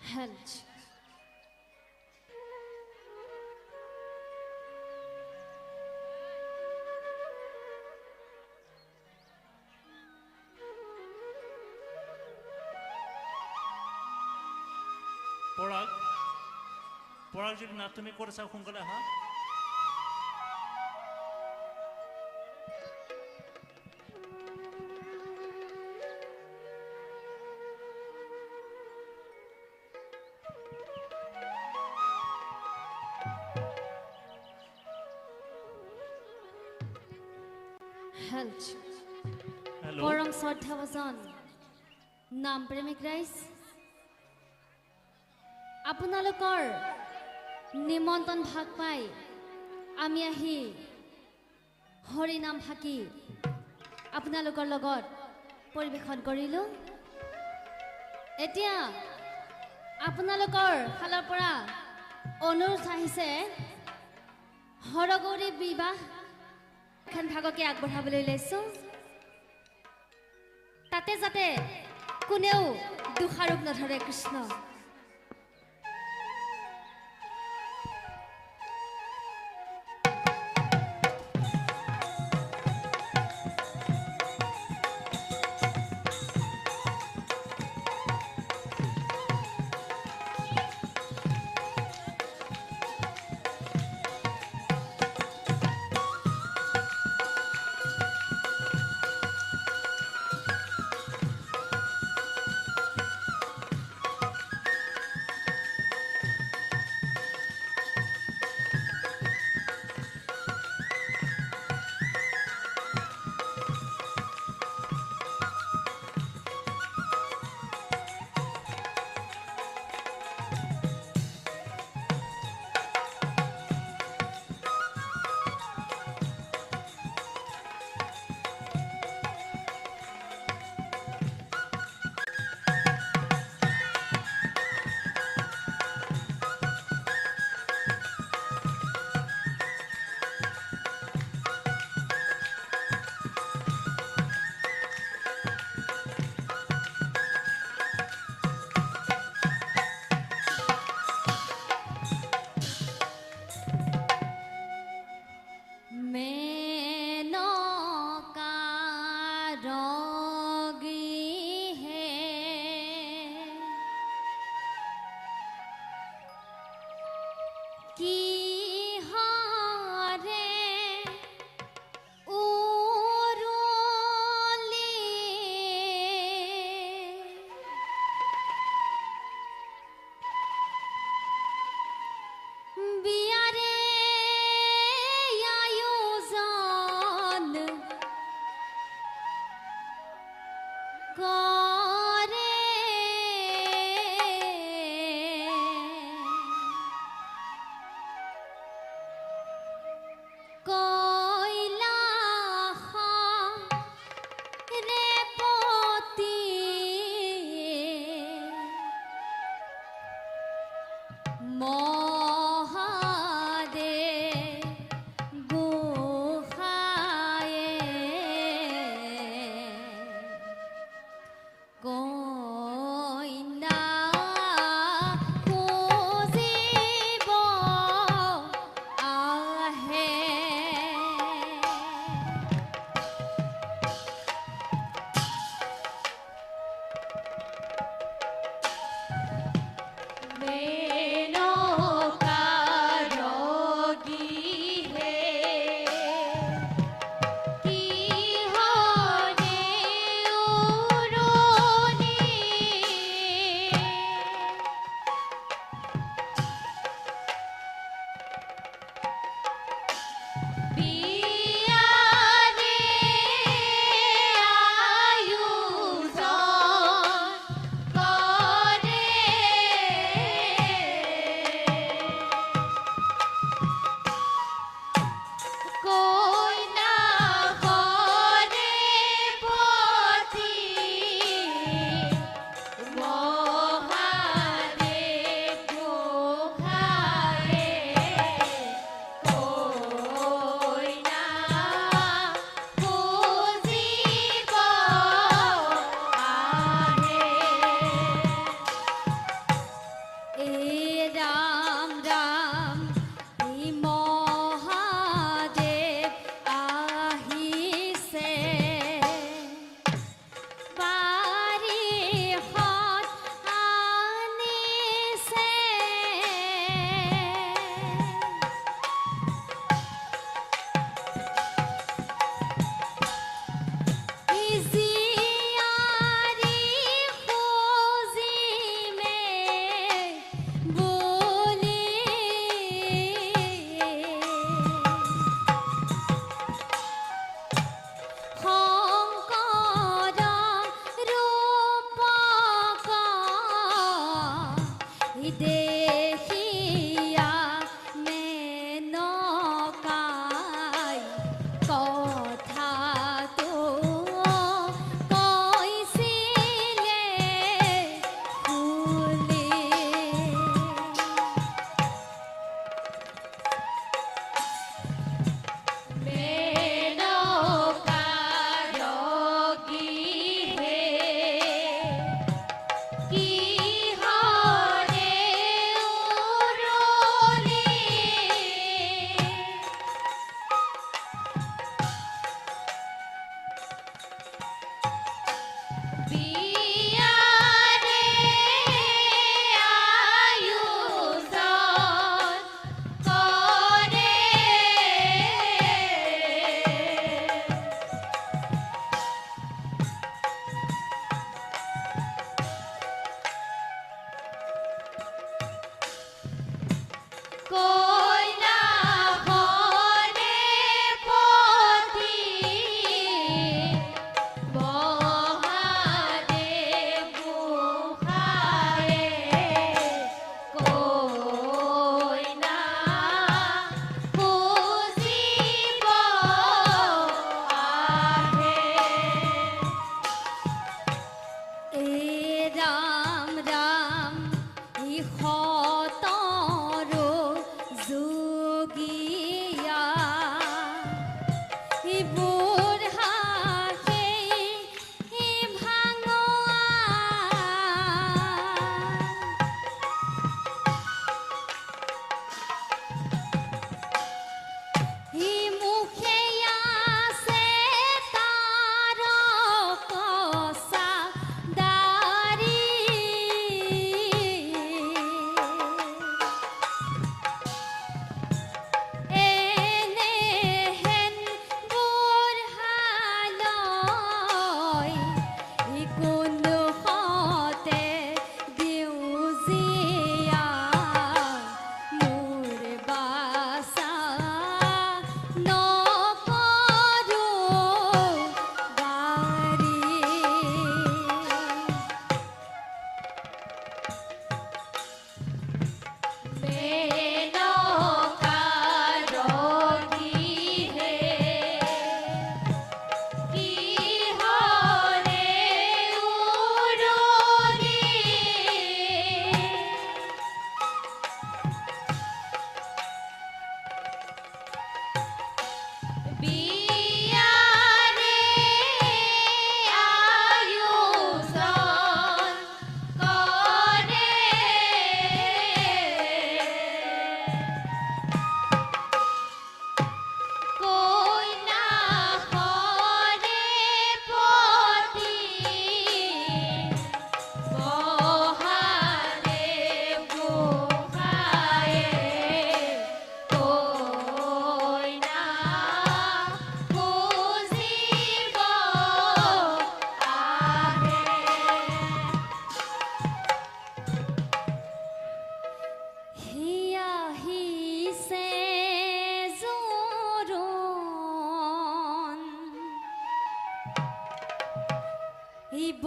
Helch. पोळाक पोळाक जी नात तुम्ही कोर्सा শ্ৰদ্ধাভাজন নাম প্ৰেমিক ৰাইজ আপোনালোকৰ নিমন্ত্ৰণ ভাগ পাই আমি আহি হৰি নাম ফাঁকি আপোনালোকৰ লগত পৰিৱেশন কৰিলোঁ এতিয়া আপোনালোকৰ ফালৰ পৰা অনুৰোধ আহিছে হৰগৌৰী বিবাহ এখন ভাগকে আগবঢ়াবলৈ লৈছোঁ তাতে যাতে কোনেও দোষাৰোপ নধৰে কৃষ্ণ।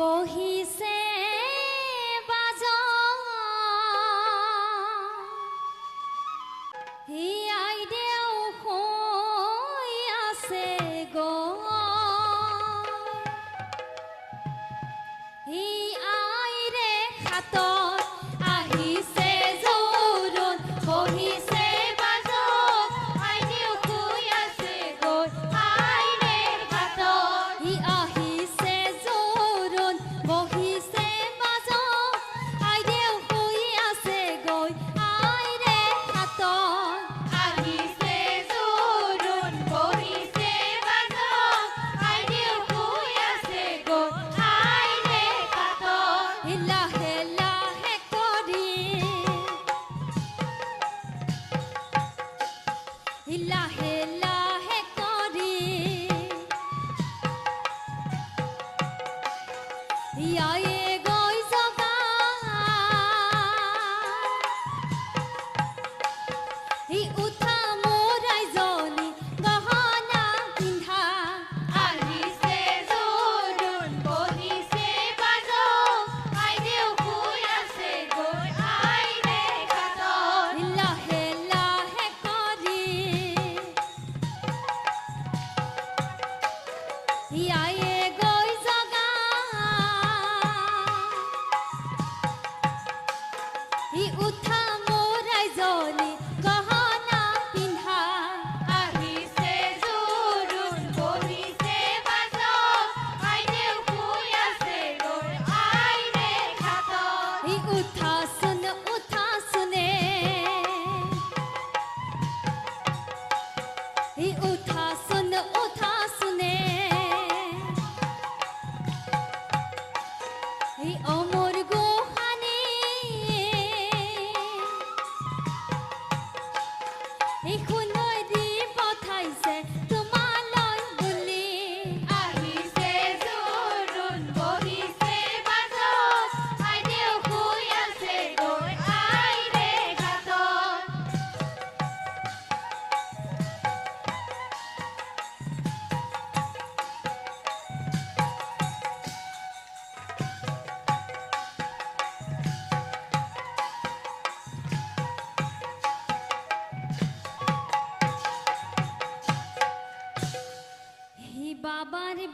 All Bohemian.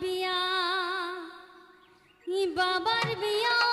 বিয়া বাবার বিয়া।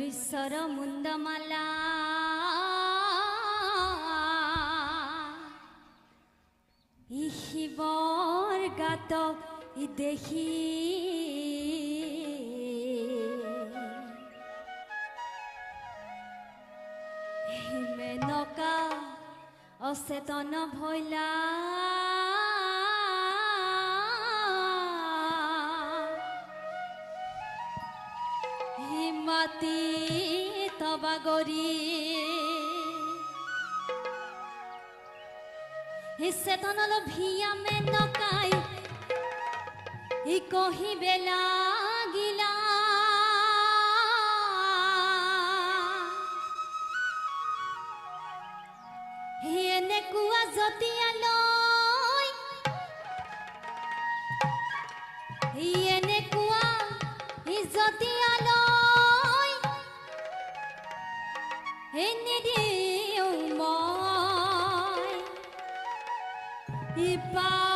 ಧನುಸ್ಸರ ಮುಂದಮಲ ಈ ಶಿವರ್ ಗಾತ দেখি মেনকা অচেতন ভৈলা নবাগরী। চেতনল ভিয়া মে নকাই ই গিলা লাগিলা। এনেকুৱা যদি goodbye.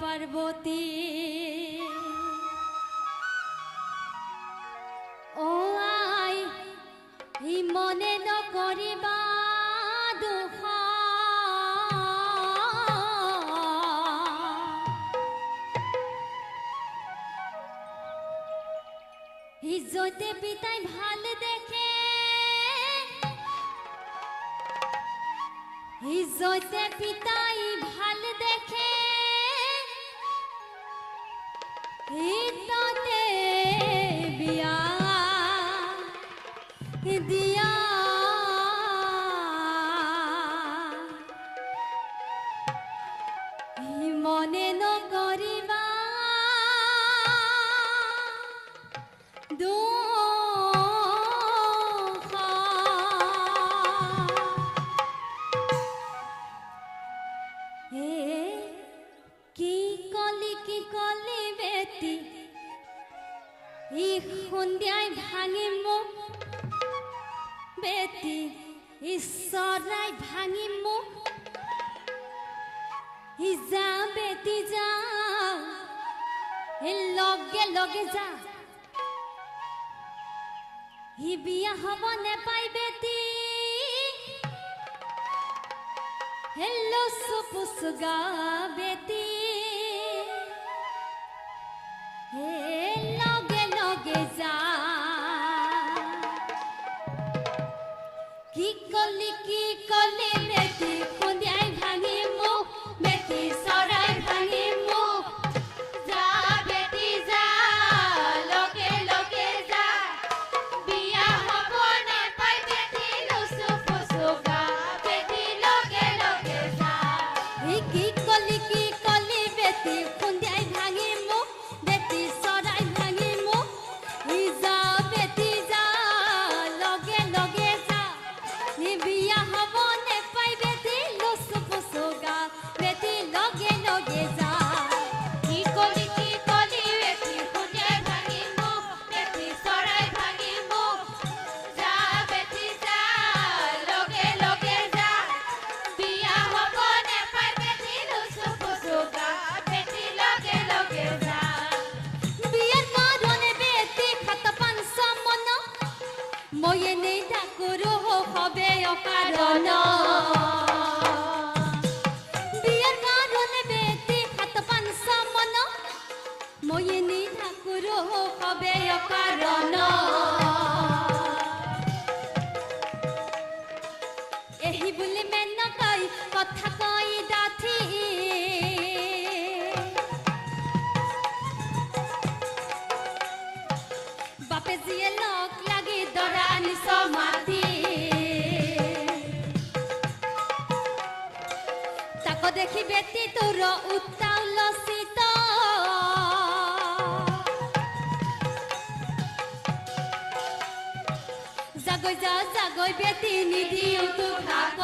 পার্বতী সরাই ভাঙি মুখ। হিজা বেতি যা লগে লগে যা। হি বিয়া হব নেপাই বেতি। হেল্লো সুপুস গা বেতি। যেতে তোর জাগৈ যা জাগৈ বেতি নিদিও তো ভাগ